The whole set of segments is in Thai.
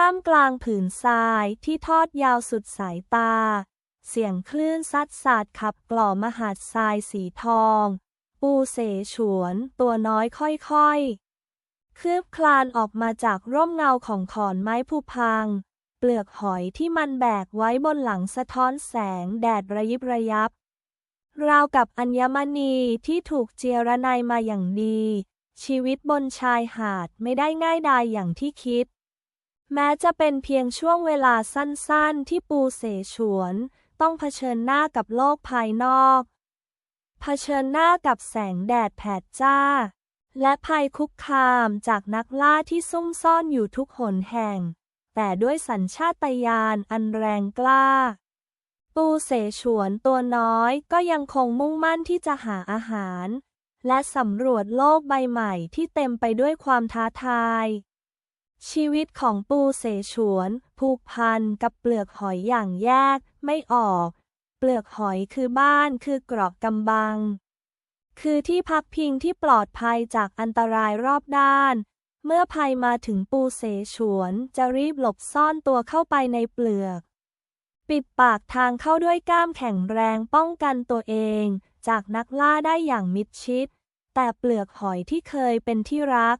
ท่ามกลางผืนทรายที่ทอดยาวสุดสายตา เสียงคลื่นซัดสาดขับกล่อมหาดทรายสีทอง ปูเสฉวนตัวน้อยค่อยๆ คืบคลานออกมาจากร่มเงาของขอนไม้ผูพัง เปลือกหอยที่มันแบกไว้บนหลังสะท้อนแสงแดดระยิบระยับ ราวกับอัญมณีที่ถูกเจียระไนมาอย่างดี ชีวิตบนชายหาดไม่ได้ง่ายดายอย่างที่คิด แม้จะเป็นเพียงช่วงเวลาสั้นๆ ที่ปูเสฉวน ต้องเผชิญหน้ากับโลกภายนอก เผชิญหน้ากับแสงแดดแผดจ้า และภัยคุกคามจากนักล่าที่ซุ่มซ่อนอยู่ทุกหนแห่ง แต่ด้วยสัญชาตญาณอันแรงกล้า ปูเสฉวนตัวน้อยก็ยังคงมุ่งมั่นที่จะหาอาหาร และสำรวจโลกใบใหม่ที่เต็มไปด้วยความท้าทาย ชีวิตของปูเสฉวนผูกพันกับเปลือกหอยอย่างแยกไม่ออก เปลือกหอยคือบ้านคือเกราะกำบัง คือที่พักพิงที่ปลอดภัยจากอันตรายรอบด้าน เมื่อภัยมาถึงปูเสฉวนจะรีบหลบซ่อนตัวเข้าไปในเปลือก ปิดปากทางเข้าด้วยก้ามแข็งแรงป้องกันตัวเอง จากนักล่าได้อย่างมิดชิด แต่เปลือกหอยที่เคยเป็นที่รัก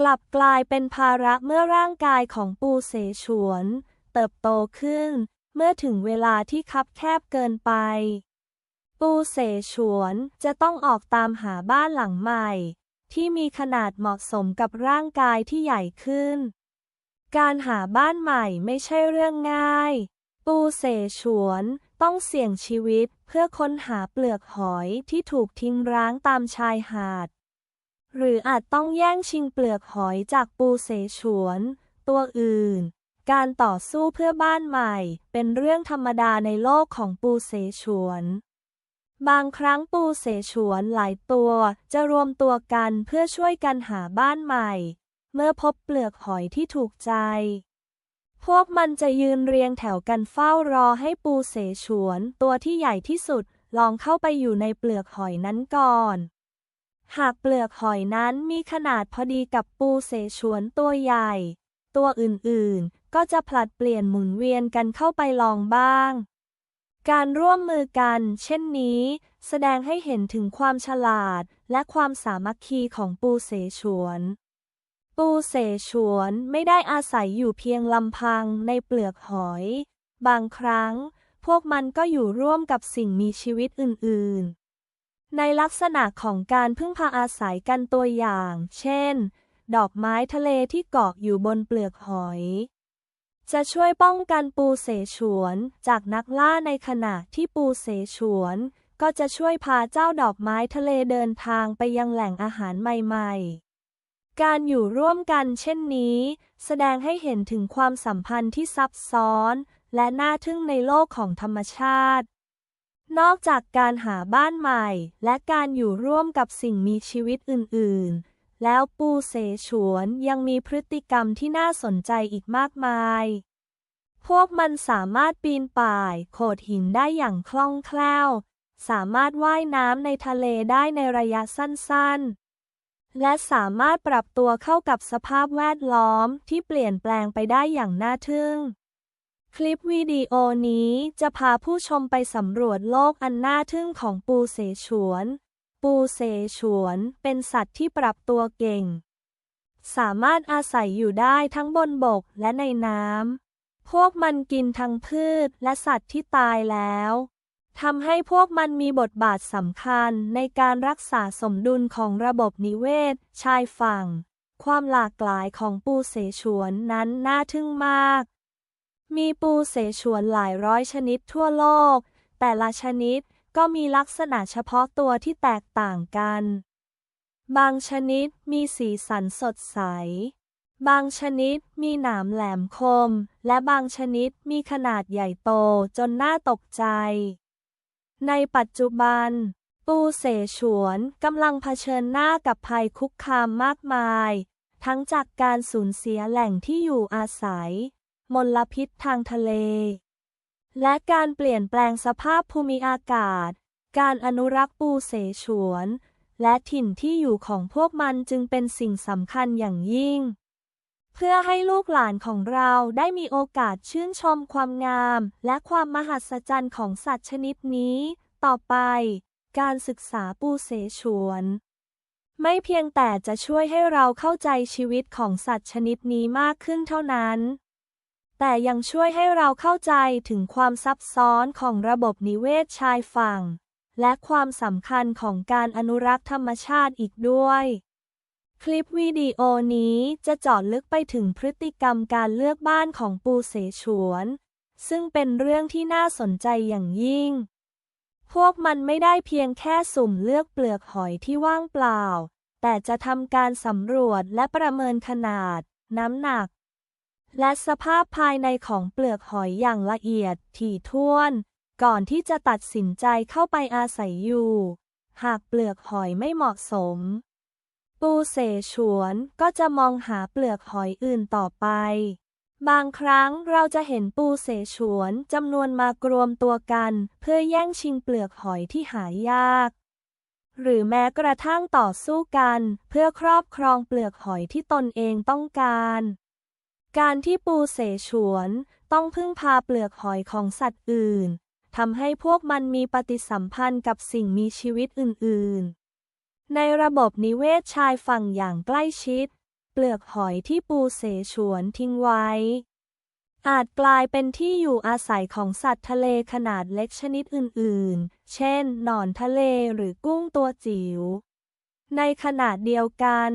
กลับกลายเป็นภาระเมื่อร่างกายของปูเสฉวน เติบโตขึ้น เมื่อถึงเวลาที่คับแคบเกินไป ปูเสฉวนจะต้องออกตามหาบ้านหลังใหม่ ที่มีขนาดเหมาะสมกับร่างกายที่ใหญ่ขึ้น การหาบ้านใหม่ไม่ใช่เรื่องง่าย ปูเสฉวนต้องเสี่ยงชีวิตเพื่อค้นหาเปลือกหอยที่ถูกทิ้งร้างตามชายหาด หรืออาจต้องแย่งชิงเปลือกหอยจากปูเสฉวน ตัวอื่น การต่อสู้เพื่อบ้านใหม่ เป็นเรื่องธรรมดาในโลกของปูเสฉวน บางครั้งปูเสฉวนหลายตัวจะรวมตัวกันเพื่อช่วยกันหาบ้านใหม่ เมื่อพบเปลือกหอยที่ถูกใจ พวกมันจะยืนเรียงแถวกันเฝ้ารอให้ปูเสฉวน ตัวที่ใหญ่ที่สุดลองเข้าไปอยู่ในเปลือกหอยนั้นก่อน หากเปลือกหอยนั้นมีขนาดพอดีกับปูเสฉวนตัวใหญ่ ตัวอื่นๆ ก็จะผลัดเปลี่ยนหมุนเวียนกันเข้าไปลองบ้าง การร่วมมือกัน เช่นนี้ แสดงให้เห็นถึงความฉลาดและความสามัคคีของปูเสฉวน ปูเสฉวนไม่ได้อาศัยอยู่เพียงลำพังในเปลือกหอย บางครั้ง พวกมันก็อยู่ร่วมกับสิ่งมีชีวิตอื่นๆ ในลักษณะของการพึ่งพาอาศัยกันตัวอย่าง เช่น ดอกไม้ทะเลที่เกาะอยู่บนเปลือกหอย จะช่วยป้องกันปูเสฉวน จากนักล่าในขณะที่ปูเสฉวน ก็จะช่วยพาเจ้าดอกไม้ทะเลเดินทางไปยังแหล่งอาหารใหม่ ๆ การอยู่ร่วมกันเช่นนี้ แสดงให้เห็นถึงความสัมพันธ์ที่ซับซ้อน และน่าทึ่งในโลกของธรรมชาติ นอกจากการหาบ้านใหม่ และการอยู่ร่วมกับสิ่งมีชีวิตอื่น ๆ แล้วปูเสฉวนยังมีพฤติกรรมที่น่าสนใจอีกมากมาย พวกมันสามารถปีนป่าย โขดหินได้อย่างคล่องแคล่ว สามารถว่ายน้ำในทะเลได้ในระยะสั้น ๆ และสามารถปรับตัวเข้ากับสภาพแวดล้อมที่เปลี่ยนแปลงไปได้อย่างน่าทึ่ง คลิปวิดีโอนี้จะพาผู้ชมไปสำรวจโลกอันน่าทึ่งของปูเสฉวน ปูเสฉวนเป็นสัตว์ที่ปรับตัวเก่ง สามารถอาศัยอยู่ได้ทั้งบนบกและในน้ำ พวกมันกินทั้งพืชและสัตว์ที่ตายแล้วทำให้พวกมันมีบทบาทสำคัญในการรักษาสมดุลของระบบนิเวศ ชายฝั่ง ความหลากหลายของปูเสฉวนนั้นน่าทึ่งมาก มีปูเสฉวนหลายร้อยชนิดทั่วโลก แต่ละชนิดก็มีลักษณะเฉพาะตัวที่แตกต่างกัน บางชนิดมีสีสันสดใส บางชนิดมีหนามแหลมคม และบางชนิดมีขนาดใหญ่โตจนน่าตกใจ ในปัจจุบัน ปูเสฉวนกำลังเผชิญหน้ากับภัยคุกคามมากมาย ทั้งจากการสูญเสียแหล่งที่อยู่อาศัย มลพิษทางทะเล และการเปลี่ยนแปลงสภาพภูมิอากาศ การอนุรักษ์ปูเสฉวน และถิ่นที่อยู่ของพวกมันจึงเป็นสิ่งสำคัญอย่างยิ่ง เพื่อให้ลูกหลานของเราได้มีโอกาสชื่นชมความงาม และความมหัศจรรย์ของสัตว์ชนิดนี้ ต่อไป การศึกษาปูเสฉวนไม่เพียงแต่จะช่วยให้เราเข้าใจชีวิตของสัตว์ชนิดนี้มากขึ้นเท่านั้น แต่ยังช่วยให้เราเข้าใจถึงความซับซ้อนของระบบนิเวศชายฝั่ง และความสำคัญของการอนุรักษ์ธรรมชาติอีกด้วย คลิปวิดีโอนี้จะเจาะลึกไปถึงพฤติกรรมการเลือกบ้านของปูเสฉวน ซึ่งเป็นเรื่องที่น่าสนใจอย่างยิ่ง พวกมันไม่ได้เพียงแค่สุ่มเลือกเปลือกหอยที่ว่างเปล่า แต่จะทำการสำรวจและประเมินขนาด น้ำหนัก และสภาพภายในของเปลือกหอยอย่างละเอียดถี่ถ้วน ก่อนที่จะตัดสินใจเข้าไปอาศัยอยู่ หากเปลือกหอยไม่เหมาะสม ปูเสฉวนก็จะมองหาเปลือกหอยอื่นต่อไป บางครั้งเราจะเห็นปูเสฉวนจำนวนมากรวมตัวกัน เพื่อแย่งชิงเปลือกหอยที่หายาก หรือแม้กระทั่งต่อสู้กัน เพื่อครอบครองเปลือกหอยที่ตนเองต้องการ การที่ปูเสฉวนต้องพึ่งพาเปลือกหอยของสัตว์อื่นทำให้พวกมันมีปฏิสัมพันธ์กับสิ่งมีชีวิตอื่น ๆ ในระบบนิเวศชายฝั่งอย่างใกล้ชิด เปลือกหอยที่ปูเสฉวนทิ้งไว้ อาจกลายเป็นที่อยู่อาศัยของสัตว์ทะเลขนาดเล็กชนิดอื่น ๆ เช่น หนอนทะเลหรือกุ้งตัวจิ๋ว ในขณะเดียวกัน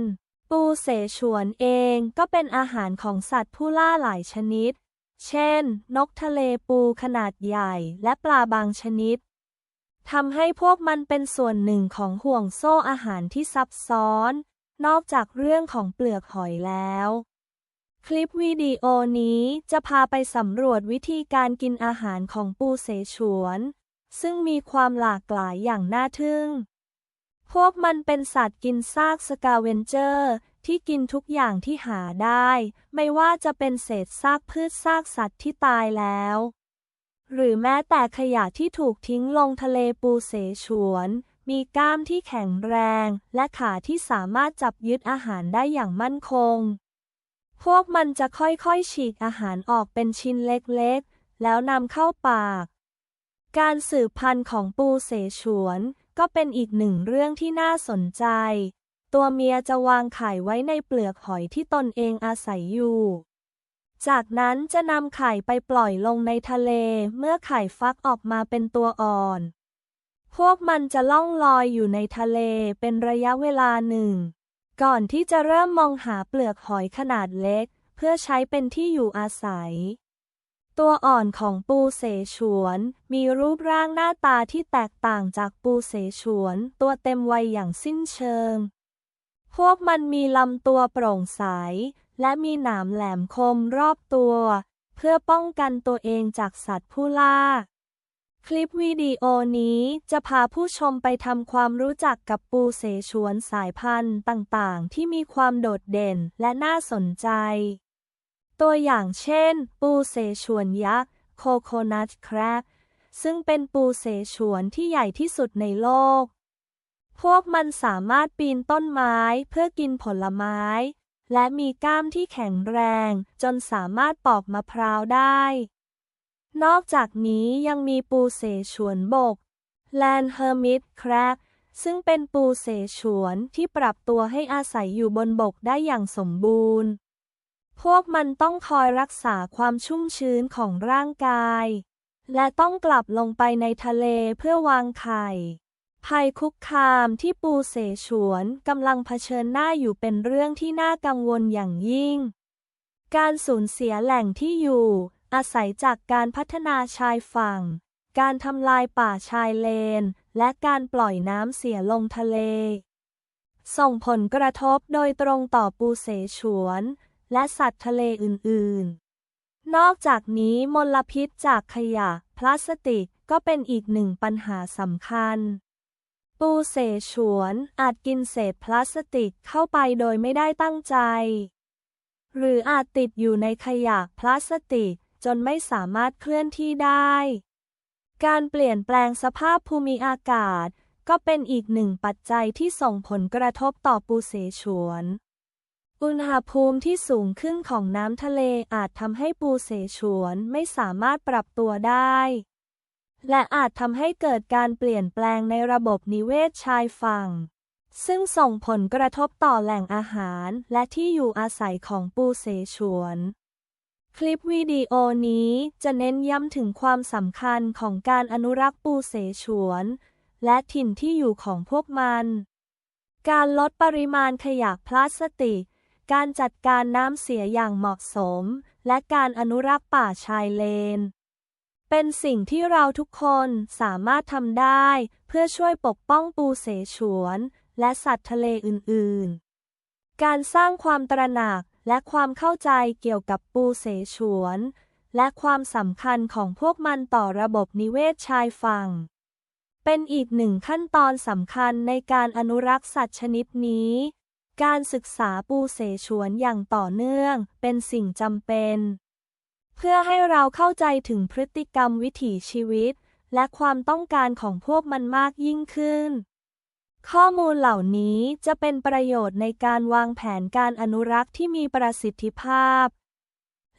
ปูเสฉวนเองก็เป็นอาหารของสัตว์ผู้ล่าหลายชนิด เช่น นกทะเลปูขนาดใหญ่และปลาบางชนิดทำให้พวกมันเป็นส่วนหนึ่งของห่วงโซ่อาหารที่ซับซ้อน นอกจากเรื่องของเปลือกหอยแล้ว คลิปวิดีโอนี้จะพาไปสำรวจวิธีการกินอาหารของปูเสฉวน ซึ่งมีความหลากหลายอย่างน่าทึ่ง พวกมันเป็นสัตว์กินซากสกาเวนเจอร์ ที่กินทุกอย่างที่หาได้ ไม่ว่าจะเป็นเศษซากพืชซากสัตว์ที่ตายแล้ว หรือแม้แต่ขยะที่ถูกทิ้งลงทะเลปูเสฉวน มีกล้ามที่แข็งแรง และขาที่สามารถจับยึดอาหารได้อย่างมั่นคง พวกมันจะค่อยๆ ฉีกอาหารออกเป็นชิ้นเล็กๆ แล้วนำเข้าปาก การสืบพันธุ์ของปูเสฉวน ก็เป็นอีกหนึ่งเรื่องที่น่าสนใจ ตัวเมียจะวางไข่ไว้ในเปลือกหอยที่ตนเองอาศัยอยู่ จากนั้นจะนำไข่ไปปล่อยลงในทะเล เมื่อไข่ฟักออกมาเป็นตัวอ่อน พวกมันจะล่องลอยอยู่ในทะเลเป็นระยะเวลาหนึ่ง ก่อนที่จะเริ่มมองหาเปลือกหอยขนาดเล็ก เพื่อใช้เป็นที่อยู่อาศัย ตัวอ่อนของปูเสฉวน มีรูปร่างหน้าตาที่แตกต่างจากปูเสฉวน ตัวเต็มวัยอย่างสิ้นเชิง พวกมันมีลำตัวโปร่งใส และมีหนามแหลมคมรอบตัว เพื่อป้องกันตัวเองจากสัตว์ผู้ล่า คลิปวิดีโอนี้จะพาผู้ชมไปทำความรู้จักกับปูเสฉวนสายพันธุ์ต่างๆ ที่มีความโดดเด่นและน่าสนใจ ตัวอย่างเช่น ปูเสฉวนยักษ์โคโคนัทแครบซึ่งเป็นปูเสฉวนที่ใหญ่ที่สุดในโลก พวกมันสามารถปีนต้นไม้เพื่อกินผลไม้ และมีกล้ามที่แข็งแรง จนสามารถปอกมะพร้าวได้ นอกจากนี้ยังมีปูเสฉวนบกแลนเฮอร์มิตแครบซึ่งเป็นปูเสฉวนที่ปรับตัวให้อาศัยอยู่บนบกได้อย่างสมบูรณ์ พวกมันต้องคอยรักษาความชุ่มชื้นของร่างกาย และต้องกลับลงไปในทะเลเพื่อวางไข่ ภัยคุกคามที่ปูเสฉวนกำลังเผชิญหน้าอยู่เป็นเรื่องที่น่ากังวลอย่างยิ่ง การสูญเสียแหล่งที่อยู่ อาศัยจากการพัฒนาชายฝั่ง การทำลายป่าชายเลน และการปล่อยน้ำเสียลงทะเล ส่งผลกระทบโดยตรงต่อปูเสฉวน และสัตว์ทะเลอื่น ๆ นอกจากนี้มลพิษจากขยะ พลาสติกก็เป็นอีกหนึ่งปัญหาสำคัญ ปูเสฉวนอาจกินเศษพลาสติกเข้าไปโดยไม่ได้ตั้งใจ หรืออาจติดอยู่ในขยะพลาสติกจนไม่สามารถเคลื่อนที่ได้ การเปลี่ยนแปลงสภาพภูมิอากาศ ก็เป็นอีกหนึ่งปัจจัยที่ส่งผลกระทบต่อปูเสฉวน อุณหภูมิที่สูงขึ้นของน้ำทะเลอาจทำให้ปูเสฉวนไม่สามารถปรับตัวได้ และอาจทำให้เกิดการเปลี่ยนแปลงในระบบนิเวศชายฝั่ง ซึ่งส่งผลกระทบต่อแหล่งอาหารและที่อยู่อาศัยของปูเสฉวน คลิปวิดีโอนี้จะเน้นย้ำถึงความสำคัญของการอนุรักษ์ปูเสฉวน และถิ่นที่อยู่ของพวกมัน การลดปริมาณขยะพลาสติก การจัดการน้ำเสียอย่างเหมาะสม และการอนุรักษ์ป่าชายเลน เป็นสิ่งที่เราทุกคนสามารถทำได้ เพื่อช่วยปกป้องปูเสฉวน และสัตว์ทะเลอื่น ๆ การสร้างความตระหนักและความเข้าใจเกี่ยวกับปูเสฉวน และความสำคัญของพวกมันต่อระบบนิเวศชายฝั่ง เป็นอีกหนึ่งขั้นตอนสำคัญในการอนุรักษ์สัตว์ชนิดนี้ การศึกษาปูเสฉวนอย่างต่อเนื่องเป็นสิ่งจำเป็น เพื่อให้เราเข้าใจถึงพฤติกรรมวิถีชีวิต และความต้องการของพวกมันมากยิ่งขึ้น ข้อมูลเหล่านี้จะเป็นประโยชน์ในการวางแผนการอนุรักษ์ที่มีประสิทธิภาพ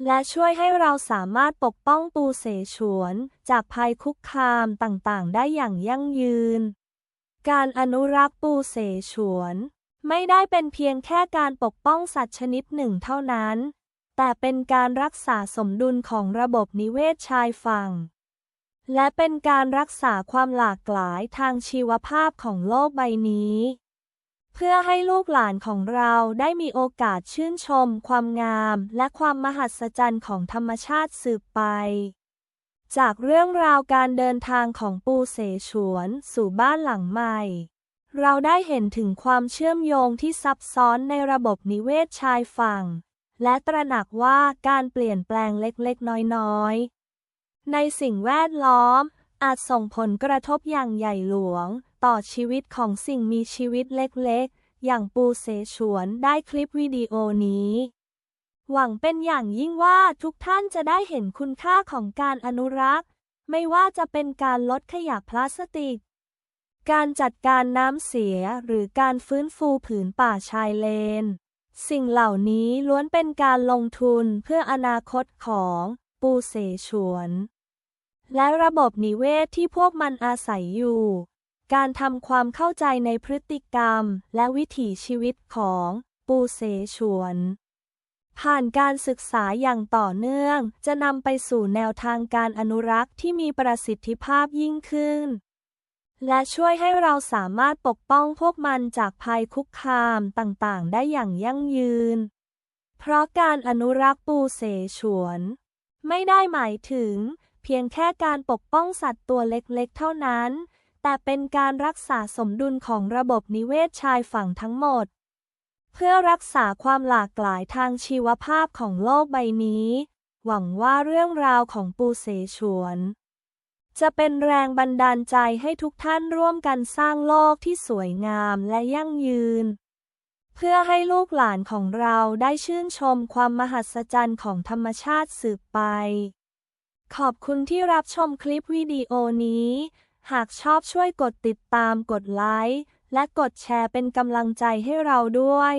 และช่วยให้เราสามารถปกป้องปูเสฉวน จากภัยคุกคามต่างๆ ได้อย่างยั่งยืน การอนุรักษ์ปูเสฉวน ไม่ได้เป็นเพียงแค่การปกป้องสัตว์ชนิดหนึ่งเท่านั้น แต่เป็นการรักษาสมดุลของระบบนิเวศชายฝั่ง และเป็นการรักษาความหลากหลายทางชีวภาพของโลกใบนี้ เพื่อให้ลูกหลานของเราได้มีโอกาสชื่นชม ความงาม และความมหัศจรรย์ของธรรมชาติสืบไป จากเรื่องราวการเดินทางของปูเสฉวนสู่บ้านหลังใหม่ เราได้เห็นถึงความเชื่อมโยงที่ซับซ้อนในระบบนิเวศชายฝั่ง และตระหนักว่าการเปลี่ยนแปลงเล็กๆ น้อยๆ ในสิ่งแวดล้อม อาจส่งผลกระทบอย่างใหญ่หลวง ต่อชีวิตของสิ่งมีชีวิตเล็กๆ อย่างปูเสฉวนได้คลิปวิดีโอนี้ หวังเป็นอย่างยิ่งว่าทุกท่านจะได้เห็นคุณค่าของการอนุรักษ์ ไม่ว่าจะเป็นการลดขยะพลาสติก การจัดการน้ำเสียหรือการฟื้นฟูผืนป่าชายเลน สิ่งเหล่านี้ล้วนเป็นการลงทุนเพื่ออนาคตของปูเสฉวน และระบบนิเวศที่พวกมันอาศัยอยู่ การทำความเข้าใจในพฤติกรรมและวิถีชีวิตของปูเสฉวน ผ่านการศึกษาอย่างต่อเนื่องจะนำไปสู่แนวทางการอนุรักษ์ที่มีประสิทธิภาพยิ่งขึ้น และช่วยให้เราสามารถปกป้องพวกมันจากภัยคุกคามต่างๆ ได้อย่างยั่งยืน เพราะการอนุรักษ์ปูเสฉวน ไม่ได้หมายถึง เพียงแค่การปกป้องสัตว์ตัวเล็กๆ เท่านั้น แต่เป็นการรักษาสมดุลของระบบนิเวศชายฝั่งทั้งหมด เพื่อรักษาความหลากหลายทางชีวภาพของโลกใบนี้ หวังว่าเรื่องราวของปูเสฉวน จะเป็นแรงบันดาลใจให้ทุกท่านร่วมกันสร้างโลกที่สวยงามและยั่งยืน เพื่อให้ลูกหลานของเราได้ชื่นชมความมหัศจรรย์ของธรรมชาติสืบไป ขอบคุณที่รับชมคลิปวิดีโอนี้ หากชอบช่วยกดติดตามกดไลค์และกดแชร์เป็นกำลังใจให้เราด้วย